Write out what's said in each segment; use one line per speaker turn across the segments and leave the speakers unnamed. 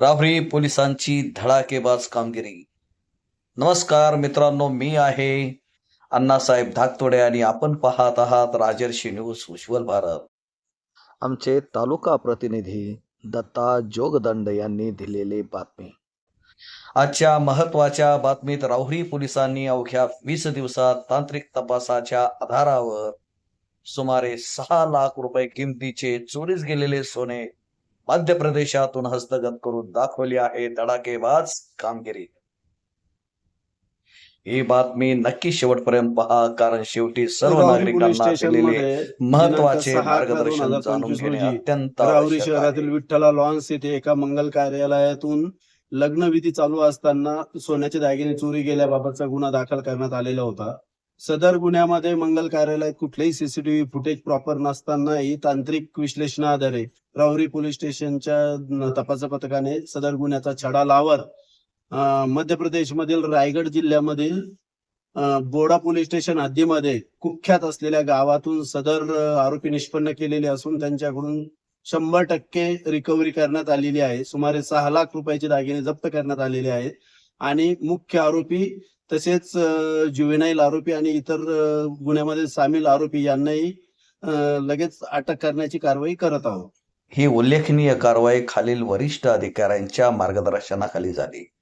राहुरी पोलिसांची धडाकेबाज कामगिरी. नमस्कार मित्रांनो मी आहे अण्णासाहेब धाकतोडे आणि आपण पाहत आहात राजर्षी न्यूज उज्ज्वल भारत. आमचे तालुका प्रतिनिधी दत्ता जोगदंड यांनी दिलेली बातमी. आजच्या महत्त्वाच्या बातमीत राहुरी पोलिसांनी अवघ्या वीस दिवसात तांत्रिक तपासाच्या आधारावर सुमारे सहा लाख रुपये किमतीचे चोरीस गेलेले सोने मध्य प्रदेशातून हस्तगत करून दाखवली आहे धडाकेबाज कामगिरी ही बातमी नक्की शेवटपर्यंत पहा कारण शेवटी सर्व नागरिकांना दिलेले
महत्त्वाचे
मार्गदर्शन जाणून घेणे अत्यंत
राहुरी शहरातील. विठ्ठला लॉन्स येथे एका मंगल कार्यालयातून लग्नविधी चालू असताना सोन्याचे दागिने चोरी गेल्याबाबतचा गुन्हा दाखल करण्यात आलेला होता सदर गुन्ह्यामध्ये मंगल कार्यालयात कुठलेही सीसीटीव्ही फुटेज प्रॉपर नसतानाही तांत्रिक विश्लेषणाआधारे राहुरी पोलीस स्टेशनच्या तपास पथकाने सदर गुन्ह्याचा छडा लावत मध्य प्रदेशमधील रायगड जिल्ह्यामधील बोडा पोलीस स्टेशन हद्दीमध्ये कुख्यात असलेल्या गावातून सदर आरोपी निष्पन्न केलेले असून त्यांच्याकडून शंभर टक्के रिकव्हरी करण्यात आलेली आहे. सुमारे सहा लाख रुपयाचे दागिने जप्त करण्यात आलेले आहेत. आणि मुख्य आरोपी तसेच ज्युवेनाईल आरोपी आणि इतर गुन्ह्यामध्ये सामील आरोपी यांनाही अं, लगेच अटक करण्याची कारवाई करत आहोत.
ही उल्लेखनीय कारवाई खालील वरिष्ठ अधिकाऱ्यांच्या मार्गदर्शनाखाली झाली.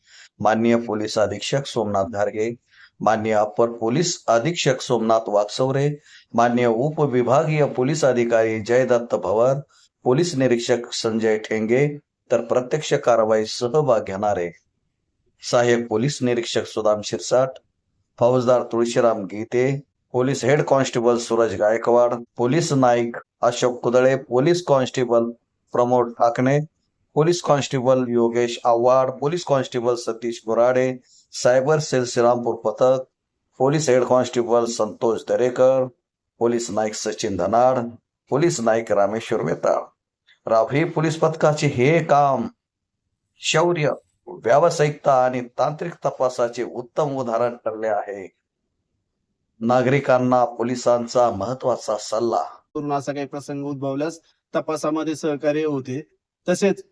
माननीय पोलीस अधीक्षक सोमनाथ धारगे माननीय अप्पर पोलीस अधीक्षक सोमनाथ वाकसवरे मान्य उपविभागीय पोलीस अधिकारी जयदत्त भवर पोलीस निरीक्षक संजय ठेंगे तर प्रत्यक्ष कारवाई सहभाग घेणारे सहाय्यक पोलीस निरीक्षक सुदाम शिरसाट फौजदार Tulshiram Gite police head constable Suraj Gaikwad police Naik Ashok Kudale police constable Pramod Thakane police constable Yogesh Awhad police constable Satish Borade cyber cell Shrirampur पथक police head constable Santosh Darekar police Naik Sachin Dhanad police Naik Rameshwar Vetal Rafi police पथकाचे हे काम शौर्य. व्यावसायिकता आणि तांत्रिक तपासाचे उत्तम उदाहरण ठरले आहे. नागरिकांना पोलिसांचा महत्त्वाचा सल्ला.
करून असा काही प्रसंग उद्भवल्यास तपासामध्ये सहकार्य होते. तसेच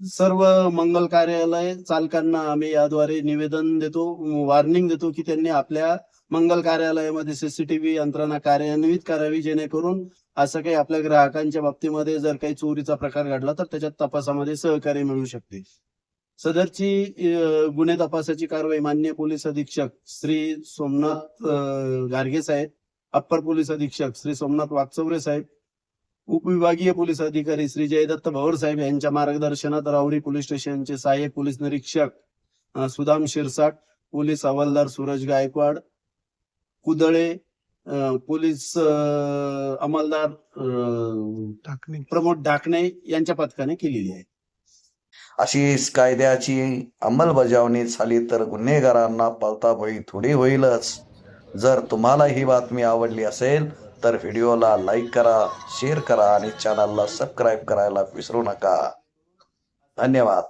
सर्व मंगल कार्यालय चालकांना आम्ही याद्वारे निवेदन देतो वॉर्निंग देतो की त्यांनी आपल्या मंगल कार्यालयामध्ये सीसीटीव्ही यंत्रणा कार्यान्वित करावी जेणेकरून असं काही आपल्या ग्राहकांच्या बाबतीमध्ये जर काही चोरीचा प्रकार घडला तर त्याच्यात तपासामध्ये सहकार्य मिळू शकते. सदरची गुन्हे तपासाची कारवाई मान्य पोलीस अधीक्षक श्री सोमनाथ गार्गे साहेब अप्पर पोलीस अधीक्षक श्री सोमनाथ वाकचौरे साहेब उपविभागीय पोलीस अधिकारी श्री जयदत्त भवर साहेब यांच्या मार्गदर्शनात राहुरी पोलीस स्टेशनचे सहाय्यक पोलीस निरीक्षक सुदाम शिरसाट पोलीस हवालदार सूरज गायकवाड कुदळे पोलीस अंमलदार प्रमोद ढाकणे यांच्या पथकाने केलेली आहे.
अशी कायद्याची अंमलबजावणी झाली तर गुन्हेगारांना पळताभळी थोडी होईलच. जर तुम्हाला ही बातमी आवडली असेल तर व्हिडिओला लाईक करा शेअर करा आणि चॅनलला सबस्क्राईब करायला विसरू नका. धन्यवाद.